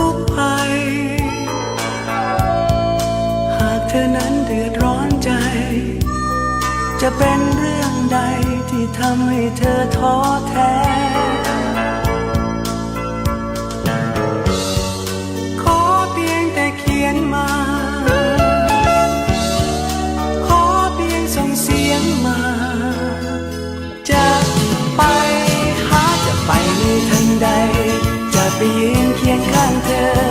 ุ เธอนั้นเดือดร้อนใจ จะเป็นเรื่องใดที่ทำให้เธอท้อแท้ ขอเพียงแต่เขียนมา ขอเพียงส่งเสียงมา จะไปหาจะไปในทันใด จะไปยืนเคียงข้างเธอ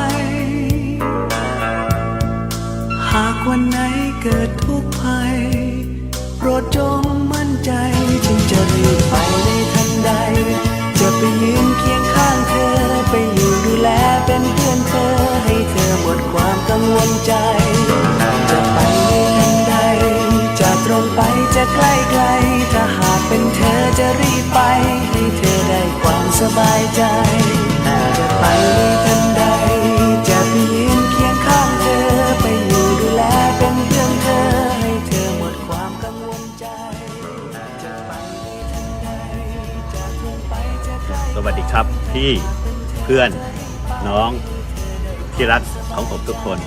วงใจ จะไปในทันใดจะตรงไปจะใกล้ไกล ถ้าหากเป็นเธอจะรีบไป ให้เธอได้ความสบายใจ จะไปในทันใดจะไปยืนเคียงข้างเธอ ไปอยู่ดูแลเป็นเพื่อนเธอ ให้เธอหมดความกังวลใจ จะไปในทันใดจะตรงไปจะใกล้ สวัสดีครับพี่เพื่อนน้องที่รักของผมทุกคน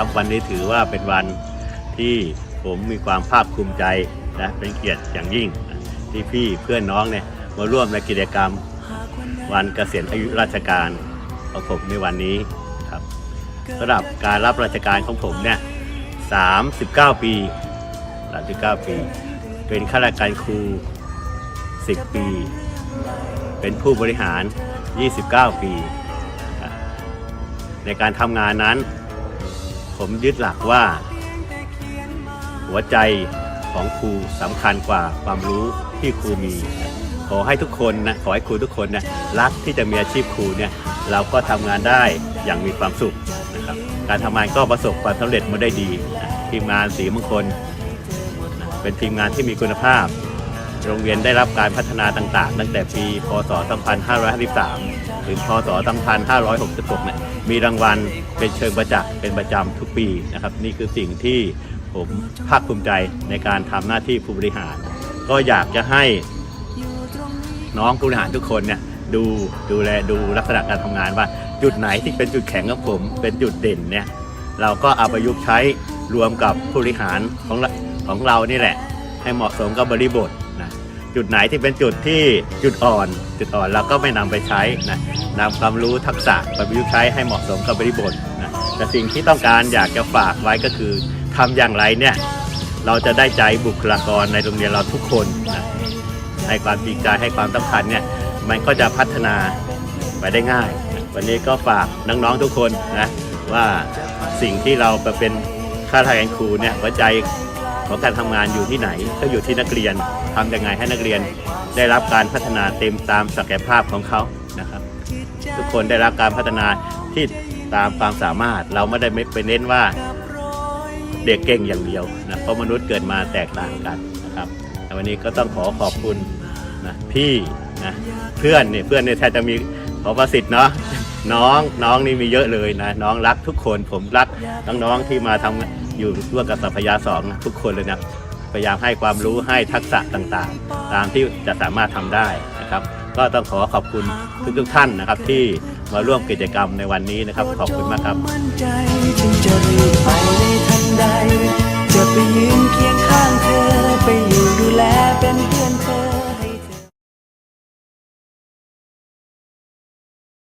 ครับวันนี้ถือว่าเป็นวันที่ผมมีความภาคภูมิใจนะเป็นเกียรติอย่างยิ่งที่พี่เพื่อนน้องเนี่ยมาร่วมในกิจกรรมวันเกษียณอายุราชการของผมในวันนี้ครับสำหรับการรับราชการของผมเนี่ย39 ปี39ปี เป็นข้าราชการครู 10 ปี เป็นผู้บริหาร 29 ปี ในการทำงานนั้น ผมยึดหลักว่า หัวใจของครูสำคัญกว่าความรู้ที่ครูมี ขอให้ทุกคนนะขอให้ครูทุกคนนะรักที่จะมีอาชีพครูเนี่ยเราก็ทำงานได้อย่างมีความสุขนะครับ การทำงานก็ประสบความสำเร็จมาได้ดีนะทีมงานสีมงคลนะเป็นทีมงานที่มีคุณภาพ โรงเรียนได้รับการพัฒนาต่างๆ ตั้งแต่ปี พศ 2553 ถึงพศ 2566 เนี่ย มีรางวัลเป็นเชิงประจักษ์เป็นประจำทุกปีนะครับ นี่คือสิ่งที่ผมภาคภูมิใจในการทำหน้าที่ผู้บริหาร ก็อยากจะให้น้องผู้บริหารทุกคนเนี่ยดูดูแลดูลักษณะการทำงานว่า จุดไหนที่เป็นจุดแข็งของผม เป็นจุดเด่นเนี่ยเราก็เอาประยุกต์ใช้รวมกับผู้บริหารของเราของเรานี่แหละ ให้เหมาะสมกับบริบท จุดไหนที่เป็นจุดที่จุดอ่อน จุดอ่อนเราก็ไม่นำไปใช้นะนำความรู้ทักษะไปประยุกต์ใช้ให้เหมาะสมกับบริบทนะแต่สิ่งที่ต้องการอยากจะฝากไว้ก็คือทำอย่างไรเนี่ยเราจะได้ใจบุคลากรในโรงเรียนเราทุกคนนะให้ความจริงใจให้ความสำคัญเนี่ยมันก็จะพัฒนาไปได้ง่าย วันนี้ก็ฝากน้องๆทุกคนนะว่าสิ่งที่เราไปเป็นข้าราชการครูเนี่ยหัวใจ ของการทำงานอยู่ที่ไหนก็อยู่ที่นักเรียนทำยังไงให้นักเรียนได้รับการพัฒนาเต็มตามศักยภาพของเขานะครับ ทุกคนได้รับการพัฒนาที่ตามความสามารถเราไม่ได้ไม่ไปเน้นว่าเด็กเก่งอย่างเดียวนะเพราะมนุษย์เกิดมาแตกต่างกันนะครับแต่วันนี้ก็ต้องขอขอบคุณนะพี่นะเพื่อนเนี่ยเพื่อนเนี่ยแทบจะมีขอประสิทธิ์เนาะน้องน้องนี่มีเยอะเลยนะน้องรักทุกคนผมรักน้องๆที่มาทำ อยู่ร่วมกับสัพยาสองทุกคนเลยนะพยายามให้ความรู้ให้ทักษะต่างๆ ตามที่จะสามารถทำได้นะครับ ก็ต้องขอขอบคุณทุกๆท่านนะครับ ที่มาร่วมกิจกรรมในวันนี้นะครับ ขอบคุณมากครับจะไปยืนเคียงข้างเธอไปอยู่ดูแลเป็น